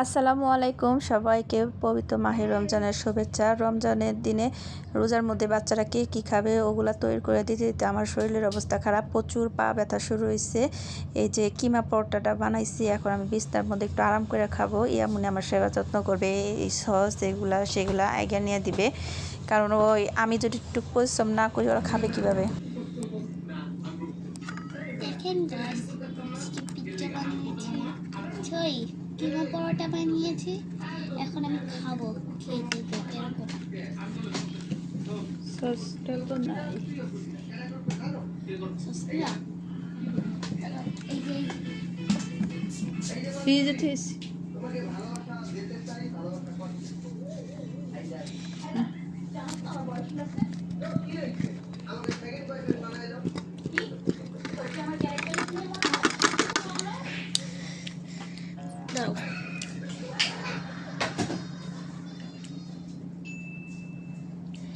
আসসালামু আলাইকুম সবাইকে পবিত্র মাহে রমজানের শুভেচ্ছা। রমজানের দিনে রোজার মধ্যে বাচ্চারা কে কী খাবে ওগুলা তৈরি করে দিতে দিতে আমার শরীরের অবস্থা খারাপ, প্রচুর পা ব্যথা শুরু হয়েছে এই যে কিমা পরোটাটা বানাইছি, এখন আমি বিস্তার মধ্যে একটু আরাম করে খাব। ইয়ামুনি আমার সেবা যত্ন করবে, এই সস এগুলা, সেগুলা আইগা নিয়ে দিবে। কারণ ওই আমি যদি একটু পরিশ্রম না করি, ওরা খাবে কীভাবে? দেখেন ছই পরোটা বানিয়েছি। এখন আমি খাব খেয়ে দেবো এরকম। সসটা তো নাই। ফ্রিজে থেছি দাও।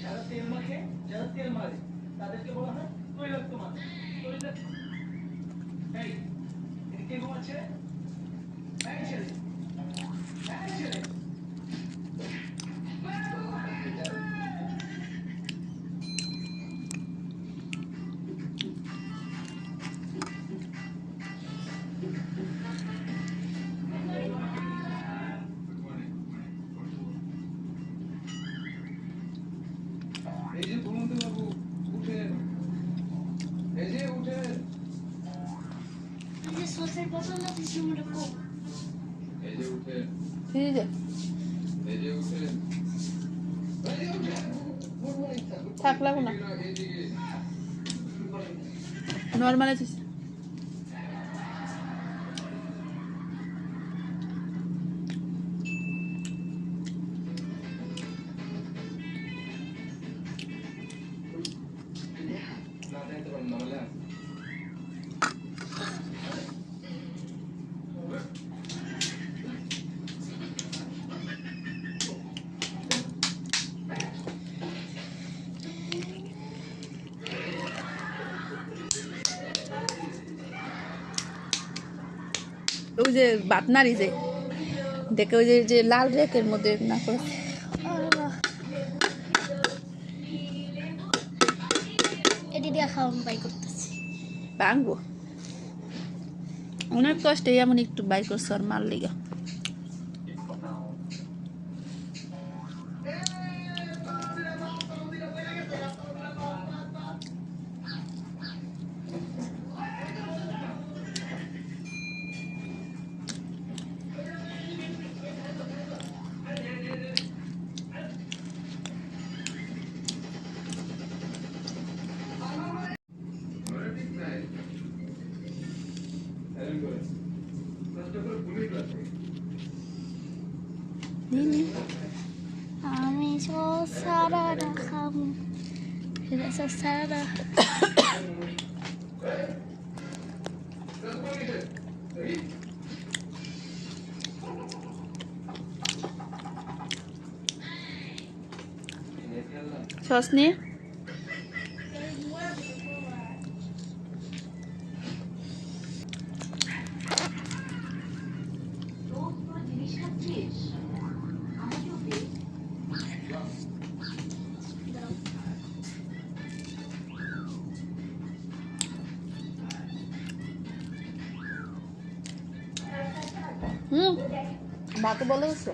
যারা তেল মাখে যারা তেল Hey, তাদেরকে লাগো না। নর্মাল আছে ওই যে বাতনারি যে দেখে ওই যে যে লাল রেকের মধ্যে না করে। এটি দিয়ে বাই করতেছি। ভাঙবো অনেক কষ্টে এমন একটু বাই করছে আর মার লিগা। সাইলেন্ট করে কষ্ট করে পুলিশ আছে আমি সারাটা খাব সেটা সারা। সস নিয়ে Hum, bate o balanço.